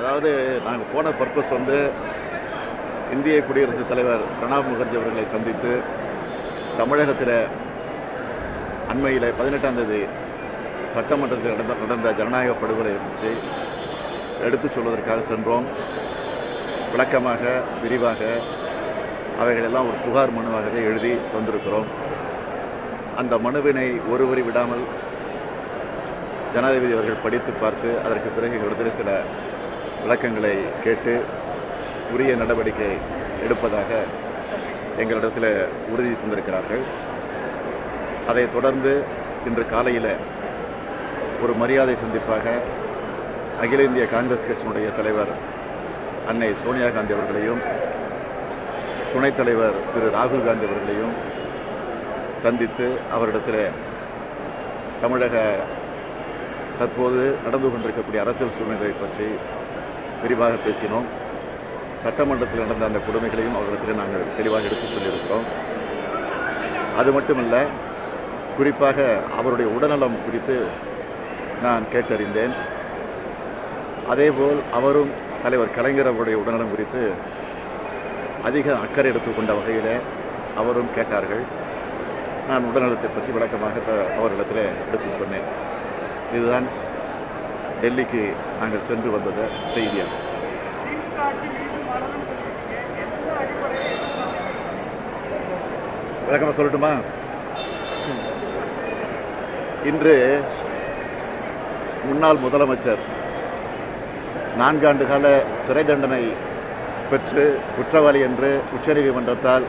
அதாவது நாங்கள் போன பர்பஸ் வந்து இந்திய குடியரசுத் தலைவர் பிரணாப் முகர்ஜி அவர்களை சந்தித்து தமிழகத்தில் அண்மையில் பதினெட்டாம் தேதி சட்டமன்றத்தில் நடந்த நடந்த ஜனநாயக படுகொலை பற்றி எடுத்துச் சொல்வதற்காக சென்றோம். விளக்கமாக விரிவாக அவைகளெல்லாம் ஒரு புகார் மனுவாகவே எழுதி தந்திருக்கிறோம். அந்த மனுவினை ஒருவரி விடாமல் ஜனாதிபதி அவர்கள் படித்து பார்த்து அதற்கு பிறகு எங்களிடத்தில் சில விளக்கங்களை கேட்டு உரிய நடவடிக்கை எடுப்பதாக எங்களிடத்தில் உறுதி தந்திருக்கிறார்கள். அதைத் தொடர்ந்து இன்று காலையில் ஒரு மரியாதை சந்திப்பாக அகில இந்திய காங்கிரஸ் கட்சியினுடைய தலைவர் அன்னை சோனியா காந்தி அவர்களையும் துணைத் தலைவர் திரு ராகுல் காந்தி அவர்களையும் சந்தித்து அவரிடத்தில் தமிழக தற்போது நடந்து கொண்டிருக்கக்கூடிய அரசியல் சூழ்நிலை பற்றி விரிவாக பேசினோம். சட்டமன்றத்தில் நடந்த அந்த கொடுமைகளையும் அவரிடத்தில் நாங்கள் தெளிவாக எடுத்துச் சொல்லியிருக்கிறோம். அது மட்டுமல்ல குறிப்பாக அவருடைய உடல்நலம் குறித்து நான் கேட்டறிந்தேன். அதேபோல் அவரும் தலைவர் கலைஞர் அவருடைய உடல்நலம் குறித்து அதிக அக்கறை எடுத்துக்கொண்ட வகையில் அவரும் கேட்டார்கள். நான் உடல்நலத்தை பற்றி விளக்கமாக அவரிடத்தில் அவர்களிடத்தில் எடுத்து சொன்னேன். இதுதான் டெல்லிக்கு நாங்கள் சென்று வந்தத செய்தியாக விளக்கமாக சொல்லட்டுமா? இன்று முன்னாள் முதலமைச்சர் நான்காண்டு கால சிறை தண்டனை பெற்று குற்றவாளி என்று உச்சநீதிமன்றத்தால்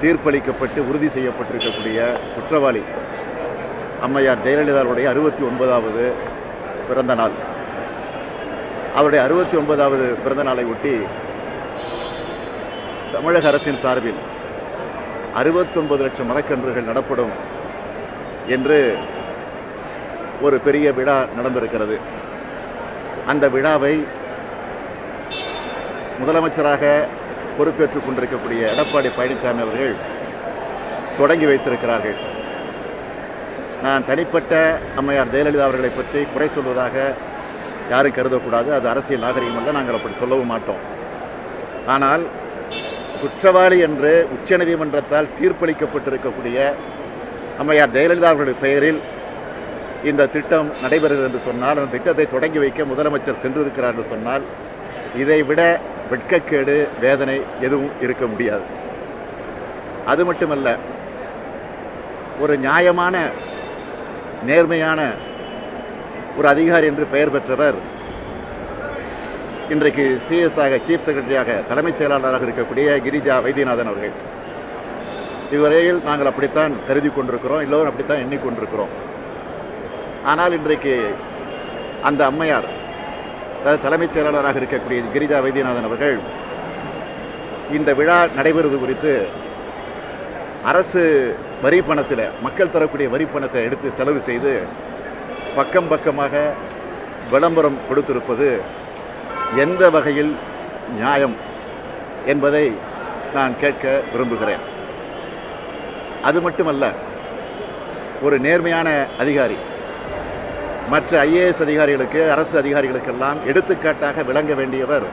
தீர்ப்பளிக்கப்பட்டு உறுதி செய்யப்பட்டிருக்கக்கூடிய குற்றவாளி அம்மையார் ஜெயலலிதாவுடைய அறுபத்தி ஒன்பதாவது பிறந்த நாள். அவருடைய அறுபத்தி ஒன்பதாவது பிறந்த நாளை ஒட்டி தமிழக அரசின் சார்பில் அறுபத்தொன்பது லட்சம் மரக்கன்றுகள் நடப்படும் என்று ஒரு பெரிய விழா நடந்திருக்கிறது. அந்த விழாவை முதலமைச்சராக பொறுப்பேற்றுக் கொண்டிருக்கக்கூடிய எடப்பாடி பழனிசாமி அவர்கள் தொடங்கி வைத்திருக்கிறார்கள். நான் தனிப்பட்ட அம்மையார் ஜெயலலிதா அவர்களை பற்றி குறை சொல்வதாக யாரும் கருதக்கூடாது. அது அரசியல் நாகரிகம் அல்ல. நாங்கள் அப்படி சொல்லவும் மாட்டோம். ஆனால் குற்றவாளி என்று உச்சநீதிமன்றத்தால் தீர்ப்பளிக்கப்பட்டிருக்கக்கூடிய அம்மையார் ஜெயலலிதா அவர்களுடைய பெயரில் இந்த திட்டம் நடைபெறுகிறது என்று சொன்னால் அந்த திட்டத்தை தொடங்கி வைக்க முதலமைச்சர் சென்றிருக்கிறார் என்று சொன்னால் இதை விட வெட்கக்கேடு வேதனை எதுவும் இருக்க முடியாது. அது மட்டுமல்ல ஒரு நியாயமான நேர்மையான ஒரு அதிகாரி என்று பெயர் பெற்றவர். இன்றைக்கு சிஎஸ்ஆக சீஃப் செக்ரட்டரியாக தலைமைச் செயலாளராக இருக்கக்கூடிய கிரிஜா வைத்தியநாதன் அவர்கள். இதுவரையில் நாங்கள் அப்படித்தான் கருதி கொண்டிருக்கிறோம் எல்லோரும் அப்படித்தான் எண்ணிக்கொண்டிருக்கிறோம் ஆனால் இன்றைக்கு அந்த அம்மையார் அதாவது தலைமைச் செயலாளராக இருக்கக்கூடிய கிரிஜா வைத்தியநாதன் அவர்கள் இந்த விழா நடைபெறுவது குறித்து அரசு வரி பணத்தில் மக்கள் தரக்கூடிய வரி பணத்தை எடுத்து செலவு செய்து பக்கம் பக்கமாக விளம்பரம் கொடுத்திருப்பது எந்த வகையில் நியாயம் என்பதை நான் கேட்க விரும்புகிறேன். அது மட்டுமல்ல ஒரு நேர்மையான அதிகாரி மற்ற ஐஏஎஸ் அதிகாரிகளுக்கு அரசு அதிகாரிகளுக்கெல்லாம் எடுத்துக்காட்டாக விளங்க வேண்டியவர்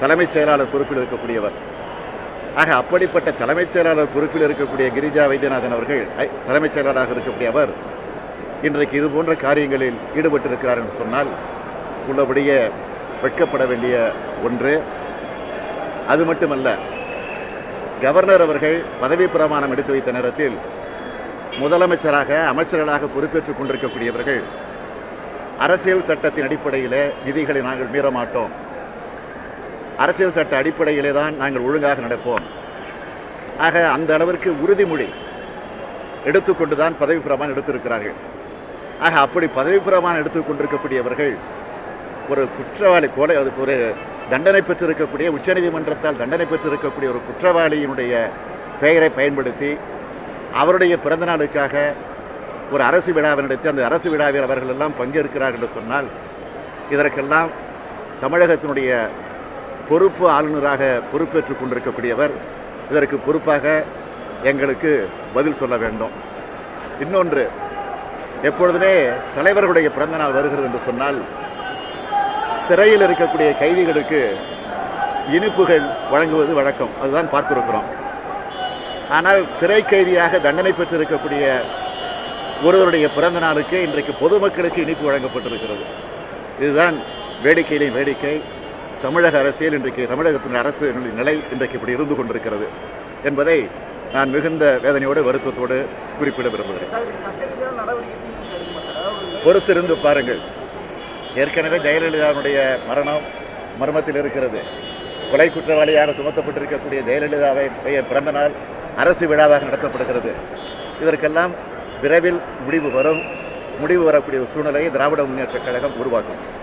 தலைமைச் செயலாளர் பொறுப்பில் இருக்கக்கூடியவர். ஆக அப்படிப்பட்ட தலைமைச் செயலாளர் பொறுப்பில் இருக்கக்கூடிய கிரிஜா வைத்தியநாதன் அவர்கள் தலைமைச் செயலாளராக இருக்கக்கூடிய அவர் இன்றைக்கு இது போன்ற காரியங்களில் ஈடுபட்டிருக்கிறார் என்று சொன்னால் உள்ளபடியே வெட்கப்பட வேண்டிய ஒன்று. அது மட்டுமல்ல கவர்னர் அவர்கள் பதவி பிரமாணம் எடுத்து வைத்த நேரத்தில் முதலமைச்சராக அமைச்சர்களாக பொறுப்பேற்றுக் கொண்டிருக்கக்கூடியவர்கள் அரசியல் சட்டத்தின் அடிப்படையிலே விதிகளை நாங்கள் மீற மாட்டோம். அரசியல் சட்ட அடிப்படையிலே தான் நாங்கள் ஒழுங்காக நடப்போம். ஆக அந்த அளவிற்கு உறுதிமொழி எடுத்துக்கொண்டு தான் பதவி பிரமாணம் எடுத்திருக்கிறார்கள். ஆக அப்படி பதவி பிரமாணம் எடுத்துக்கொண்டிருக்கக்கூடியவர்கள் ஒரு குற்றவாளி கொலை அதுக்கு ஒரு தண்டனை பெற்றிருக்கக்கூடிய உச்சநீதிமன்றத்தால் தண்டனை பெற்றிருக்கக்கூடிய ஒரு குற்றவாளியினுடைய பெயரை பயன்படுத்தி அவருடைய பிறந்த நாளுக்காக ஒரு அரசு விழாவை நடத்தி அந்த அரசு விழாவில் அவர்கள் எல்லாம் பங்கேற்கிறார்கள் என்று சொன்னால் இதற்கெல்லாம் தமிழகத்தினுடைய பொறுப்பு ஆளுநராக பொறுப்பேற்றுக் கொண்டிருக்கக்கூடியவர் இதற்கு பொறுப்பாக எங்களுக்கு பதில் சொல்ல வேண்டும். இன்னொன்று எப்பொழுதுமே தலைவர்களுடைய பிறந்தநாள் வருகிறது என்று சொன்னால் சிறையில் இருக்கக்கூடிய கைதிகளுக்கு இனிப்புகள் வழங்குவது வழக்கம். அதுதான் பார்த்திருக்கிறோம். ஆனால் சிறை கைதியாக தண்டனை பெற்றிருக்கக்கூடிய ஒருவருடைய பிறந்த நாளுக்கு இன்றைக்கு பொதுமக்களுக்கு இனிப்பு வழங்கப்பட்டிருக்கிறது. இதுதான் வேடிக்கையிலே வேடிக்கை. தமிழக அரசியல் இன்றைக்கு தமிழகத்தின் அரசு நிலை இன்றைக்கு இப்படி இருந்து கொண்டிருக்கிறது என்பதை நான் மிகுந்த வேதனையோடு வருத்தத்தோடு குறிப்பிட விரும்புகிறேன். பொறுத்திருந்து பாருங்கள். ஏற்கனவே ஜெயலலிதாவுடைய மரணம் மர்மத்தில் இருக்கிறது. கொலை குற்றவாளியாக சுமத்தப்பட்டிருக்கக்கூடிய ஜெயலலிதாவை பிறந்த நாள் அரசு விழாவாக நடத்தப்படுகிறது. இதற்கெல்லாம் விரைவில் முடிவு வரும். முடிவு வரக்கூடிய சூழ்நிலையை திராவிட முன்னேற்றக் கழகம் உருவாக்கும்.